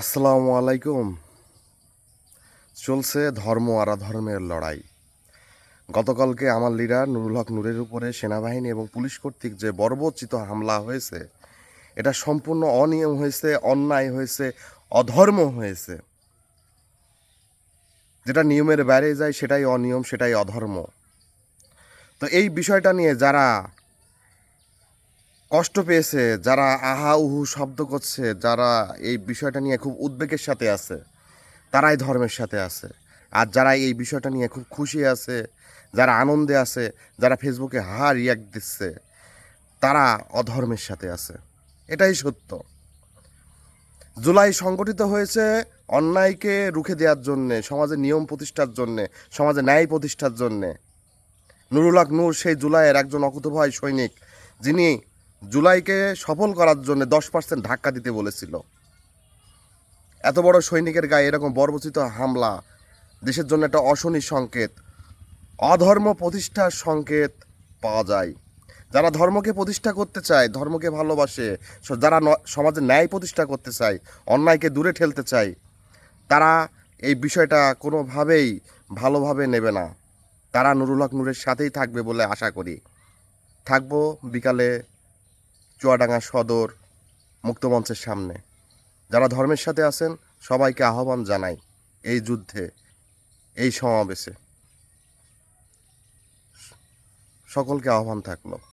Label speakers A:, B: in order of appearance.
A: আসসালামু আলাইকুম। চলছে ধর্ম আর ধর্মের লড়াই। গতকালকে আমার লিডার নুরুল হক নূরের উপরে সেনাবাহিনী এবং পুলিশ কর্তৃক যে বর্বচিত হামলা হয়েছে, এটা সম্পূর্ণ অনিয়ম হয়েছে, অন্যায় হয়েছে, অধর্ম হয়েছে। যেটা নিয়মের বাইরে যায়, সেটাই অনিয়ম, সেটাই অধর্ম। তো এই বিষয়টা নিয়ে যারা কষ্ট পেয়েছে, যারা আহা উহু শব্দ করছে, যারা এই বিষয়টা নিয়ে খুব উদ্বেগের সাথে আছে, তারাই ধর্মের সাথে আছে। আর যারা এই বিষয়টা নিয়ে খুব খুশি আছে, যারা আনন্দে আছে, যারা ফেসবুকে হা রিয়াক্ট দিচ্ছে, তারা অধর্মের সাথে আছে। এটাই সত্য। জুলাই সংগঠিত হয়েছে অন্যায়কে রুখে দেওয়ার জন্যে সমাজে নিয়ম প্রতিষ্ঠার জন্যে সমাজে ন্যায় প্রতিষ্ঠার জন্যে। নুরুল হক নূর সেই জুলাইয়ের একজন অকুতভয় সৈনিক, যিনি জুলাইকে সফল করার জন্য দশ পার্সেন্ট ধাক্কা দিতে বলেছিল। এত বড় সৈনিকের গায়ে এরকম বর্বচিত হামলা, দেশের জন্য একটা অশনি সংকেত, অধর্ম প্রতিষ্ঠার সংকেত পাওয়া যায়। যারা ধর্মকে প্রতিষ্ঠা করতে চায়, ধর্মকে ভালোবাসে যারা সমাজে ন্যায় প্রতিষ্ঠা করতে চায়, অন্যায়কে দূরে ঠেলতে চায়, তারা এই বিষয়টা কোনোভাবেই ভালোভাবে নেবে না। তারা নুরুল হক নূরের সাথেই থাকবে বলে আশা করি। থাকব বিকালে চুয়াডাঙ্গা সদর মুক্তমঞ্চের সামনে। যারা ধর্মের সাথে আছেন, সবাইকে আহ্বান জানাই এই যুদ্ধে, এই সমাবেশে। সকলকে আহ্বান থাকল।